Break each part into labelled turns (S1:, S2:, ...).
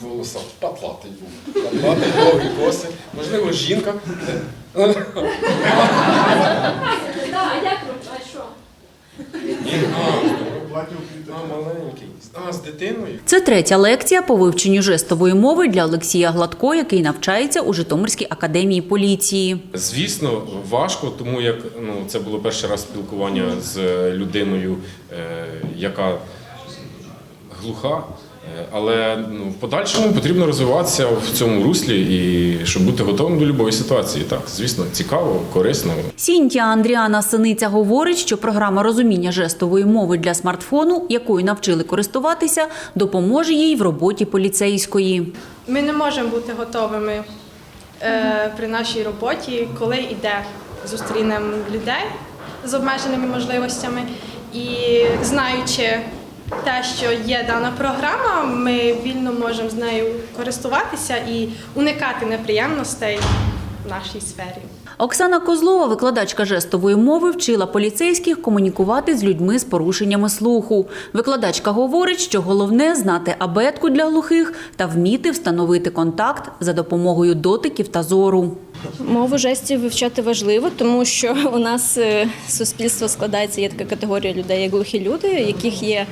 S1: волоса патлатий був. Патлатий, довгі коси. Можливо, жінка.
S2: Так, а як ви? А що?
S1: А, маленький. А, з дитиною.
S3: Це третя лекція по вивченню жестової мови для Олексія Гладко, який навчається у Житомирській академії поліції.
S1: Звісно, важко, тому як ну, це було перший раз спілкування з людиною, е, яка глуха. Е, Але ну, в подальшому потрібно розвиватися в цьому руслі і щоб бути готовим до будь-якої ситуації. Так, звісно, цікаво, корисно.
S3: Сінтія Андріана Синиця говорить, що програма розуміння жестової мови для смартфону, якою навчили користуватися, допоможе їй в роботі поліцейської.
S4: Ми не можемо бути готовими е, при нашій роботі, коли йде зустрінемо людей з обмеженими можливостями. І знаючи те, що є дана програма, ми вільно можемо з нею користуватися і уникати неприємностей в нашій сфері.
S3: Оксана Козлова, викладачка жестової мови, вчила поліцейських комунікувати з людьми з порушеннями слуху. Викладачка говорить, що головне знати абетку для глухих та вміти встановити контакт за допомогою дотиків та зору.
S5: Мову жестів вивчати важливо, тому що у нас е, суспільство складається, є така категорія людей, як глухі люди, яких є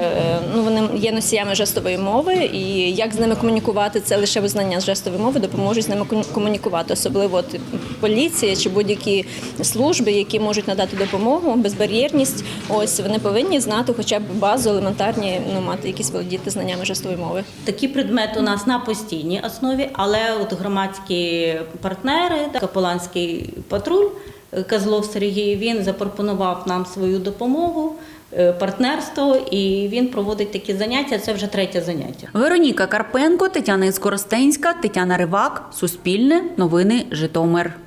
S5: е, ну вони є носіями жестової мови, і як з ними комунікувати, це лише визнання жестової мови допоможуть з ними комунікувати, особливо от, поліція чи будь-які служби, які можуть надати допомогу, безбар'єрність. Ось вони повинні знати, хоча б базу елементарні, ну мати якісь володіти знаннями жестової мови.
S6: Такі предмети у нас на постійній основі, але от громадські партнери, Капеланський патруль Козлов Сергій, він запропонував нам свою допомогу, е, партнерство, і він проводить такі заняття. Це вже третє заняття.
S3: Вероніка Карпенко, Тетяна Іскоростенська, Тетяна Ривак, Суспільне, Новини Житомир.